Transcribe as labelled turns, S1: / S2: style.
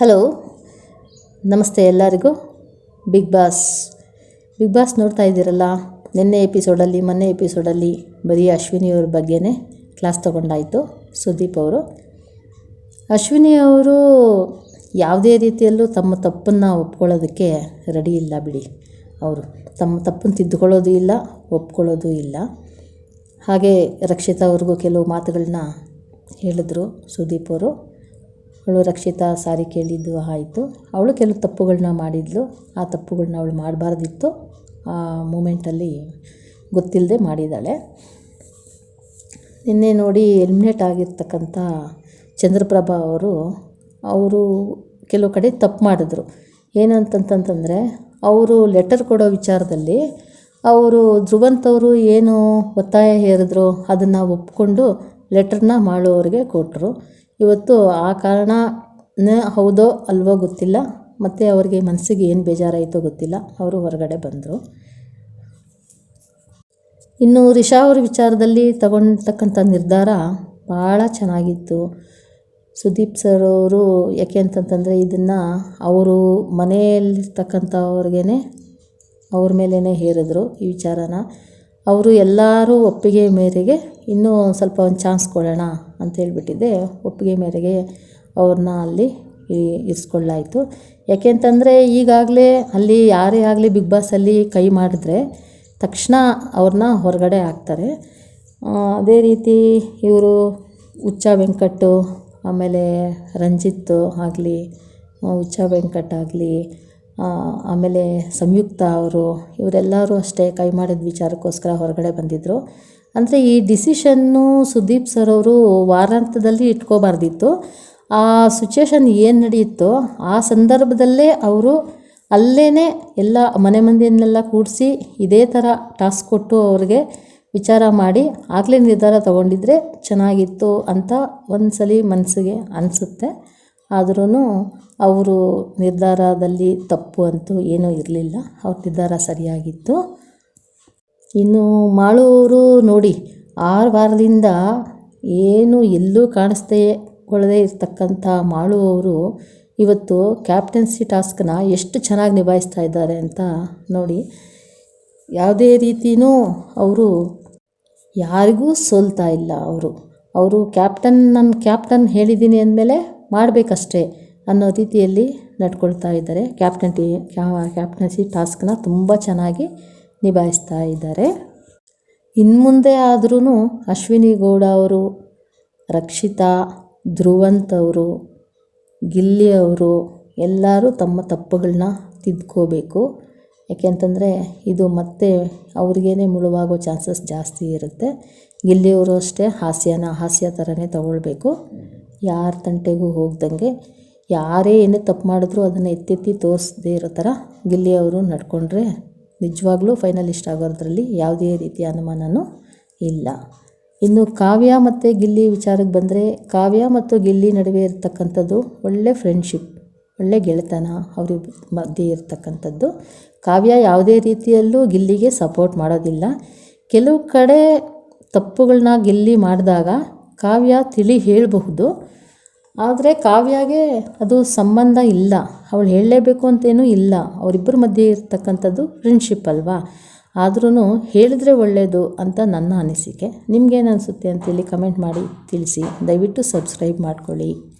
S1: Hello, ನಮಸ್ತೆ ಎಲ್ಲರಿಗೂ. Big boss big boss ನೋಡ್ತಾ ಇದ್ದೀರಲ್ಲ, ನಿನ್ನೆ ಎಪಿಸೋಡಲ್ಲಿ ಮೊನ್ನೆ ಎಪಿಸೋಡಲ್ಲಿ ಬರೀ ಅಶ್ವಿನಿಯವ್ರ ಬಗ್ಗೆನೇ ಕ್ಲಾಸ್ ತೊಗೊಂಡಾಯಿತು ಸುದೀಪ್ ಅವರು. ಅಶ್ವಿನಿ ಅವರು ಯಾವುದೇ ರೀತಿಯಲ್ಲೂ ತಮ್ಮ ತಪ್ಪನ್ನು ಒಪ್ಕೊಳ್ಳೋದಕ್ಕೆ ರೆಡಿ ಇಲ್ಲ ಬಿಡಿ ಅವರು. ತಮ್ಮ ತಪ್ಪನ್ನು ತಿದ್ದುಕೊಳ್ಳೋದು ಇಲ್ಲ, ಒಪ್ಕೊಳ್ಳೋದು ಇಲ್ಲ. ಹಾಗೆ ರಕ್ಷಿತಾ ಅವ್ರಿಗೂ ಕೆಲವು ಮಾತುಗಳನ್ನ ಹೇಳಿದ್ರು ಸುದೀಪ್ ಅವರು. ಅವಳು ರಕ್ಷಿತಾ ಸಾರಿ ಕೇಳಿದ್ದು ಆಯಿತು. ಅವಳು ಕೆಲವು ತಪ್ಪುಗಳನ್ನ ಮಾಡಿದ್ಲು. ಆ ತಪ್ಪುಗಳನ್ನ ಅವಳು ಮಾಡಬಾರ್ದಿತ್ತು. ಆ ಮೂಮೆಂಟಲ್ಲಿ ಗೊತ್ತಿಲ್ಲದೆ ಮಾಡಿದ್ದಾಳೆ. ನಿನ್ನೆ ನೋಡಿ ಎಲಿಮಿನೇಟ್ ಆಗಿರ್ತಕ್ಕಂಥ ಚಂದ್ರಪ್ರಭಾ ಅವರು ಅವರು ಕೆಲವು ಕಡೆ ತಪ್ಪು ಮಾಡಿದ್ರು. ಏನಂತಂತಂತಂದರೆ ಅವರು ಲೆಟರ್ ಕೊಡೋ ವಿಚಾರದಲ್ಲಿ ಅವರು ಧ್ರುವಂತವರು ಏನು ಒತ್ತಾಯ ಹೇರಿದ್ರು ಅದನ್ನು ಒಪ್ಪಿಕೊಂಡು ಲೆಟರ್ನ ಮಾಡೋರಿಗೆ ಕೊಟ್ಟರು ಇವತ್ತು ಆ ಕಾರಣನೇ ಹೌದೋ ಅಲ್ವೋ ಗೊತ್ತಿಲ್ಲ. ಮತ್ತು ಅವ್ರಿಗೆ ಮನಸ್ಸಿಗೆ ಏನು ಬೇಜಾರಾಯಿತೋ ಗೊತ್ತಿಲ್ಲ. ಅವರು ಹೊರಗಡೆ ಬಂದರು. ಇನ್ನು ರಿಷಾ ಅವ್ರ ವಿಚಾರದಲ್ಲಿ ತಗೊಂಡ್ತಕ್ಕಂಥ ನಿರ್ಧಾರ ಭಾಳ ಚೆನ್ನಾಗಿತ್ತು. ಸುದೀಪ್ ಸರ್ ಅವರು ಯಾಕೆ ಅಂತಂತಂದರೆ ಇದನ್ನು ಅವರು ಮನೆಯಲ್ಲಿರ್ತಕ್ಕಂಥವ್ರಿಗೇ ಅವ್ರ ಮೇಲೇ ಹೇರಿದ್ರು ಈ ವಿಚಾರನ. ಅವರು ಎಲ್ಲರೂ ಒಪ್ಪಿಗೆ ಮೇರೆಗೆ ಇನ್ನೂ ಸ್ವಲ್ಪ ಒಂದು ಚಾನ್ಸ್ ಕೊಡೋಣ ಅಂತ ಹೇಳಿಬಿಟ್ಟಿದ್ದೆ. ಒಪ್ಪಿಗೆ ಮೇರೆಗೆ ಅವ್ರನ್ನ ಅಲ್ಲಿ ಇರಿಸ್ಕೊಳ್ಳಾಯಿತು. ಯಾಕೆ ಅಂತಂದರೆ ಈಗಾಗಲೇ ಅಲ್ಲಿ ಯಾರೇ ಆಗಲಿ ಬಿಗ್ ಬಾಸಲ್ಲಿ ಕೈ ಮಾಡಿದ್ರೆ ತಕ್ಷಣ ಅವ್ರನ್ನ ಹೊರಗಡೆ ಹಾಕ್ತಾರೆ. ಅದೇ ರೀತಿ ಇವರು ಹುಚ್ಚ ವೆಂಕಟ್ಟು, ಆಮೇಲೆ ರಂಜಿತ್ ಆಗಲಿ, ಹುಚ್ಚ ವೆಂಕಟ್ ಆಗಲಿ ಆಮೇಲೆ ಸಂಯುಕ್ತ ಅವರು, ಇವರೆಲ್ಲರೂ ಅಷ್ಟೇ ಕೈ ಮಾಡಿದ ವಿಚಾರಕ್ಕೋಸ್ಕರ ಹೊರಗಡೆ ಬಂದಿದ್ದರು ಅಂದರೆ ಈ ಡಿಸಿಷನ್ನು ಸುದೀಪ್ ಸರ್ ಅವರು ವಾರಾಂತ್ಯದಲ್ಲಿ ಇಟ್ಕೋಬಾರ್ದಿತ್ತು. ಆ ಸಿಚುಯೇಷನ್ ಏನು ನಡೆಯುತ್ತೋ ಆ ಸಂದರ್ಭದಲ್ಲೇ ಅವರು ಅಲ್ಲೇ ಎಲ್ಲ ಮನೆ ಮಂದಿಯನ್ನೆಲ್ಲ ಕೂಡಿಸಿ ಇದೇ ಥರ ಟಾಸ್ಕ್ ಕೊಟ್ಟು ಅವ್ರಿಗೆ ವಿಚಾರ ಮಾಡಿ ಆಗಲೇ ನಿರ್ಧಾರ ತಗೊಂಡಿದ್ರೆ ಚೆನ್ನಾಗಿತ್ತು ಅಂತ ಒಂದು ಸಲ ಮನಸ್ಸಿಗೆ ಅನಿಸುತ್ತೆ. ಆದ್ರೂ ಅವರು ನಿರ್ಧಾರದಲ್ಲಿ ತಪ್ಪು ಅಂತೂ ಏನೂ ಇರಲಿಲ್ಲ. ಅವ್ರ ನಿರ್ಧಾರ ಸರಿಯಾಗಿತ್ತು. ಇನ್ನು ಮಾಳೂರು ನೋಡಿ, ಆರು ವಾರದಿಂದ ಏನು ಎಲ್ಲೂ ಕಾಣಿಸ್ದೇ ಕೊಳ್ಳದೇ ಇರತಕ್ಕಂಥ ಮಾಳು ಇವತ್ತು ಕ್ಯಾಪ್ಟನ್ಸಿ ಟಾಸ್ಕನ್ನ ಎಷ್ಟು ಚೆನ್ನಾಗಿ ನಿಭಾಯಿಸ್ತಾ ಇದ್ದಾರೆ ಅಂತ ನೋಡಿ, ಯಾವುದೇ ರೀತಿಯೂ ಅವರು ಯಾರಿಗೂ ಸೋಲ್ತಾ ಇಲ್ಲ ಅವರು. ಅವರು ಕ್ಯಾಪ್ಟನ್ ನನ್ನ ಕ್ಯಾಪ್ಟನ್ ಹೇಳಿದ್ದೀನಿ ಅಂದಮೇಲೆ ಮಾಡಬೇಕಷ್ಟೇ ಅನ್ನೋ ರೀತಿಯಲ್ಲಿ ನಡ್ಕೊಳ್ತಾ ಇದ್ದಾರೆ. ಕ್ಯಾಪ್ಟನ್ಟಿ ಕ್ಯಾಪ್ಟನ್ಸಿ ಟಾಸ್ಕ್ನ ತುಂಬ ಚೆನ್ನಾಗಿ ನಿಭಾಯಿಸ್ತಾ ಇದ್ದಾರೆ. ಇನ್ನು ಮುಂದೆ ಆದ್ರೂ ಅಶ್ವಿನಿ ಗೌಡ ಅವರು, ರಕ್ಷಿತಾ, ಧ್ರುವಂತ್ ಅವರು, ಗಿಲ್ಲಿ ಅವರು ಎಲ್ಲರೂ ತಮ್ಮ ತಪ್ಪುಗಳನ್ನ ತಿದ್ಕೋಬೇಕು. ಯಾಕೆಂತಂದರೆ ಇದು ಮತ್ತೆ ಅವ್ರಿಗೇ ಮುಳುವಾಗೋ ಚಾನ್ಸಸ್ ಜಾಸ್ತಿ ಇರುತ್ತೆ. ಗಿಲ್ಲಿಯವರು ಅಷ್ಟೇ ಹಾಸ್ಯನ, ಹಾಸ್ಯ ಥರನೇ ತಗೊಳ್ಬೇಕು. ಯಾರ ತಂಟೆಗೂ ಹೋಗ್ದಂಗೆ ಯಾರೇ ಏನೇ ತಪ್ಪು ಮಾಡಿದ್ರು ಅದನ್ನು ಎತ್ತೆತ್ತಿ ತೋರಿಸದೇ ಇರೋ ಥರ ಗಿಲ್ಲಿಯವರು ನಡ್ಕೊಂಡ್ರೆ ನಿಜವಾಗ್ಲೂ ಫೈನಲಿಸ್ಟ್ ಆಗೋದ್ರಲ್ಲಿ ಯಾವುದೇ ರೀತಿಯ ಅನುಮಾನವೂ ಇಲ್ಲ. ಇನ್ನು ಕಾವ್ಯ ಮತ್ತು ಗಿಲ್ಲಿ ವಿಚಾರಕ್ಕೆ ಬಂದರೆ ಕಾವ್ಯ ಮತ್ತು ಗಿಲ್ಲಿ ನಡುವೆ ಇರತಕ್ಕಂಥದ್ದು ಒಳ್ಳೆ ಫ್ರೆಂಡ್ಶಿಪ್ ಒಳ್ಳೆ ಗೆಳೆತನ ಅವ್ರ ಮಧ್ಯೆ ಇರತಕ್ಕಂಥದ್ದು. ಕಾವ್ಯ ಯಾವುದೇ ರೀತಿಯಲ್ಲೂ ಗಿಲ್ಲಿಗೆ ಸಪೋರ್ಟ್ ಮಾಡೋದಿಲ್ಲ. ಕೆಲವು ಕಡೆ ತಪ್ಪುಗಳನ್ನ ಗಿಲ್ಲಿ ಮಾಡಿದಾಗ ಕಾವ್ಯ ತಿಳಿ ಹೇಳಬಹುದು. ಆದರೆ ಕಾವ್ಯಗೆ ಅದು ಸಂಬಂಧ ಇಲ್ಲ. ಅವಳು ಹೇಳಲೇಬೇಕು ಅಂತೇನೂ ಇಲ್ಲ. ಅವರಿಬ್ಬರ ಮಧ್ಯೆ ಇರ್ತಕ್ಕಂಥದ್ದು ಫ್ರೆಂಡ್ಶಿಪ್ ಅಲ್ವಾ? ಆದ್ರೂ ಹೇಳಿದ್ರೆ ಒಳ್ಳೆಯದು ಅಂತ ನನ್ನ ಅನಿಸಿಕೆ. ನಿಮಗೇನು ಅನಿಸುತ್ತೆ ಅಂತೇಳಿ ಕಮೆಂಟ್ ಮಾಡಿ ತಿಳಿಸಿ. ದಯವಿಟ್ಟು ಸಬ್ಸ್ಕ್ರೈಬ್ ಮಾಡ್ಕೊಳ್ಳಿ.